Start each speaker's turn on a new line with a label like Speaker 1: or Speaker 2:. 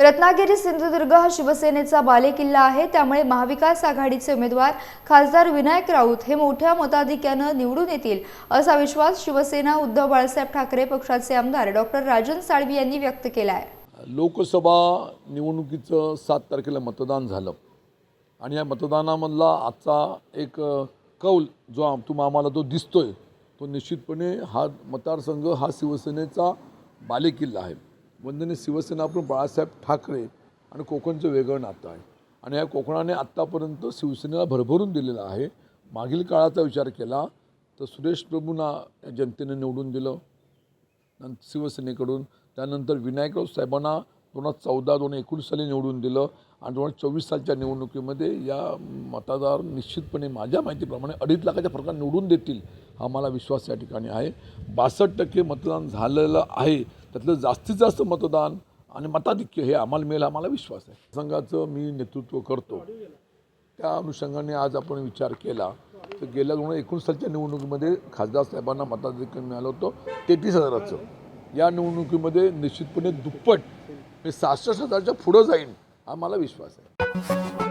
Speaker 1: रत्नागिरी सिंधुदुर्ग हा शिवसेनेचा बालेकिल्ला आहे. त्यामुळे महाविकास आघाडीचे उमेदवार खासदार विनायक राऊत हे मोठ्या मताधिक्यानं निवडून येतील असा विश्वास शिवसेना उद्धव बाळासाहेब ठाकरे पक्षाचे आमदार डॉक्टर राजन साळवी यांनी व्यक्त केला आहे
Speaker 2: लोकसभा निवडणुकीचं सात तारखेला मतदान झालं आणि या मतदानामधला आजचा एक कौल जो आम- तुम आम्हाला तो दिसतोय तो निश्चितपणे हा मतदारसंघ हा शिवसेनेचा बालेकिल्ला आहे. वंदनीय शिवसेना पण बाळासाहेब ठाकरे आणि कोकणचं वेगळं नातं आहे. आणि या कोकणाने आत्तापर्यंत शिवसेनेला भरभरून दिलेलं आहे. मागील काळाचा विचार केला तर सुरेश प्रभूंना या जनतेने निवडून दिलं नंतर शिवसेनेकडून. त्यानंतर विनायकराव साहेबांना दोन हजार चौदा दोन हजार एकोणीस साली निवडून दिलं आणि दोन हजार चोवीस सालच्या निवडणुकीमध्ये या मतदार निश्चितपणे माझ्या माहितीप्रमाणे अडीच लाखाच्या फरकाने निवडून देतील हा मला विश्वास या ठिकाणी आहे. बासष्ट टक्के मतदान झालेलं आहे. त्यातलं जास्तीत जास्त मतदान आणि मताधिक्य हे आम्हाला मिळेल हा विश्वास आहे. संघाचं मी नेतृत्व करतो. त्या अनुषंगाने आज आपण विचार केला तर गेल्या दोन हजार एकोणीस सालच्या निवडणुकीमध्ये खासदार साहेबांना मताधिक्य मिळालं होतं तेहतीस हजाराचं. या निवडणुकीमध्ये निश्चितपणे दुप्पट मी सहासष्ट हजारच्या पुढं जाईन हा मला विश्वास आहे.